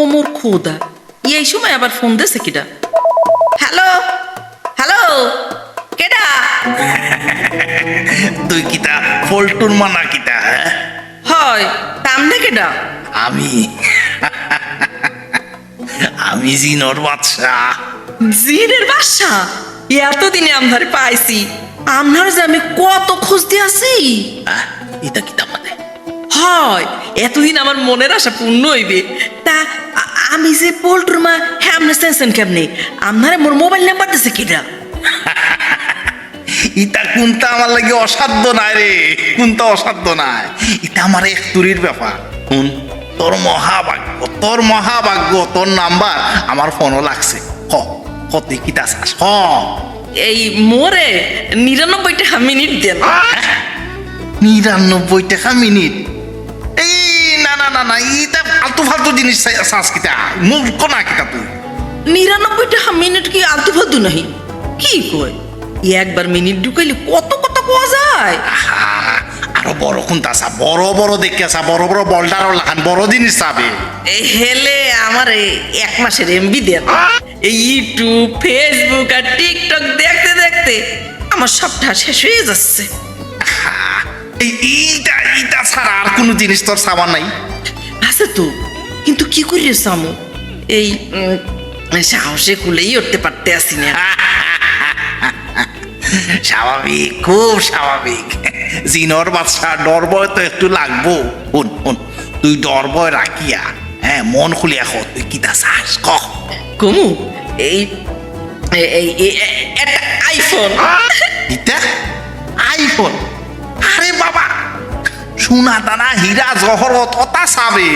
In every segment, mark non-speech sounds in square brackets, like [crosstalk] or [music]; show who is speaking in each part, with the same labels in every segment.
Speaker 1: ও মোর খোদা এই সময় আবার ফোন দিছে কিডা? হ্যালো? হ্যালো? কেডা?
Speaker 2: তুই কিতা ফল্টুর মানা কিতা হ্যাঁ?
Speaker 1: হয় তামনে কেডা?
Speaker 2: আমি? আমি জিনর বাদশা।
Speaker 1: জিনের বাসা এতদিনে আমধারে পাইছি। আমনার যে আমি কত খুঁজতে আছি
Speaker 2: এটা কিতা
Speaker 1: হয়। এতদিন আমার মনের আশা পূর্ণ হইবে। তা আমি যে পোল্ট্র মা হ্যাঁ আপনি সেনসেন কেমনে? আপনারে মোর মোবাইল নাম্বার দিছে কিডা? [laughs]
Speaker 2: ইটা কোনটা আমার লাগে অসাধ্য নাই রে। কোনটা অসাধ্য নাই। এটা আমার এক তুরির ব্যাপার। শুন তোর মহাভাগ্য তোর মহাভাগ্য তোর নাম্বার আমার ফোনও লাগছে। হ তুই কিতা চাস? হ।
Speaker 1: এই মোরে নিরানব্বই টাকা মিনিট দেন।
Speaker 2: নিরানব্বই টাকা মিনিট? না না ইটা ফালতু ফালতু জিনিস চাস কিতা মূর্খ না কিতা তুই?
Speaker 1: নিরানব্বই টাকা মিনিট কি আলতু ফালতু নাহি? কি কয়? একবার মিনিট ঢুকাইলে কত কত পাওয়া যায়?
Speaker 2: আরও বড় কোনটা চা? বড় বড় দেখে চা বড় বড় বল্ডারও লাগান বড় জিনিস চাবে
Speaker 1: হেলে আমার এক মাসের এমবি দেন এই ইউটিউব ফেসবুক আর টিকটক দেখতে দেখতে আমার সবটা শেষ হয়ে যাচ্ছে।
Speaker 2: এইটা এইটা ছাড়া আর কোনো জিনিস তোর সামান নাই?
Speaker 1: আছে তো। কিন্তু কি করি সামু এই সাহসে খুলেই উঠতে পারতে আসি না। [laughs]
Speaker 2: স্বাভাবিক খুব স্বাভাবিক। জিনর বাচ্চা ডর ভয় তো একটু লাগবো। শুন শুন তুই ডর ভয় রাখিয়া হ্যাঁ মন খুলিয়া খ তুই কি কিতা চাস ক।
Speaker 1: কমু এই এই- আইফোন।
Speaker 2: আইফোন? সোনা দানা হীরা জহরত অতা চাবে।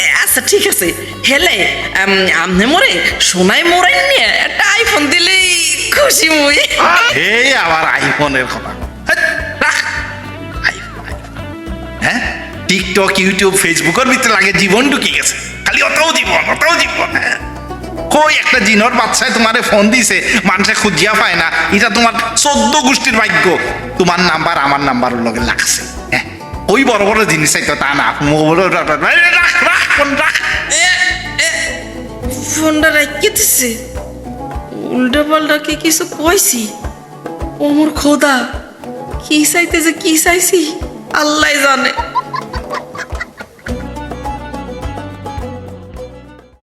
Speaker 1: এ, আচ্ছা ঠিক আছে। হেলে আম, আমনে মরে সোনাই মরে নিয়ে। একটা আইফোন দিলেই খুশি মুই।
Speaker 2: এই আবার আইফোনের কথা। হ্যাঁ টিকটক ইউটিউব ফেসবুকের ভিতরে লাগে জীবন ঢুকে গেছে খালি অতও জীবন অতও জীবন। কই একটা জিনর বাচ্চায় তোমারে ফোন দিছে মানুষে খুঁজিয়া পায় না। এটা তোমার চোদ্দ গোষ্ঠীর ভাগ্য। তোমার নাম্বার আমার নাম্বার লগে লাগছে হ্যাঁ ওই বড় বড় জিনিস চাইতো তা না। মোবাইল রাখ রাখ, ফোন রাখ।
Speaker 1: ফোনটা রাখিয়ে দিছে। উল্টা পাল্টা কি কিছু কইছি? ওমর খোদা, কি চাইতে যে কি চাইছি? আল্লাহ জানে।